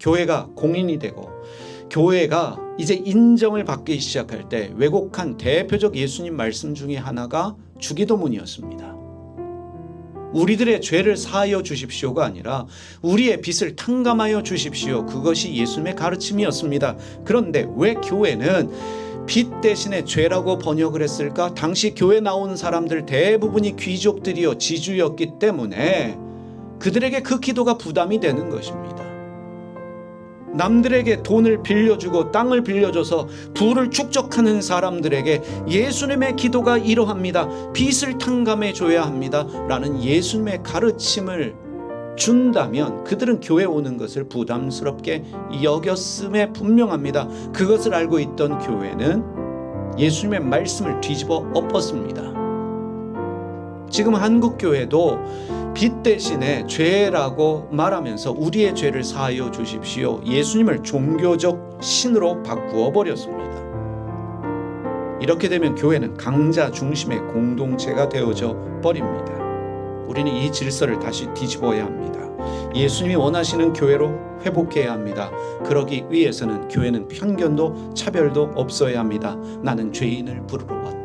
교회가 공인이 되고 교회가 이제 인정을 받기 시작할 때 왜곡한 대표적 예수님 말씀 중에 하나가 주기도문이었습니다. 우리들의 죄를 사하여 주십시오가 아니라 우리의 빚을 탕감하여 주십시오. 그것이 예수님의 가르침이었습니다. 그런데 왜 교회는 빚 대신에 죄라고 번역을 했을까? 당시 교회 나오는 사람들 대부분이 귀족들이요 지주였기 때문에 그들에게 그 기도가 부담이 되는 것입니다. 남들에게 돈을 빌려주고 땅을 빌려줘서 부를 축적하는 사람들에게 예수님의 기도가 이러합니다. 빚을 탕감해 줘야 합니다. 라는 예수님의 가르침을 준다면 그들은 교회 오는 것을 부담스럽게 여겼음에 분명합니다. 그것을 알고 있던 교회는 예수님의 말씀을 뒤집어 엎었습니다. 지금 한국 교회도 빚 대신에 죄라고 말하면서 우리의 죄를 사하여 주십시오. 예수님을 종교적 신으로 바꾸어 버렸습니다. 이렇게 되면 교회는 강자 중심의 공동체가 되어져 버립니다. 우리는 이 질서를 다시 뒤집어야 합니다. 예수님이 원하시는 교회로 회복해야 합니다. 그러기 위해서는 교회는 편견도 차별도 없어야 합니다. 나는 죄인을 부르러 왔다.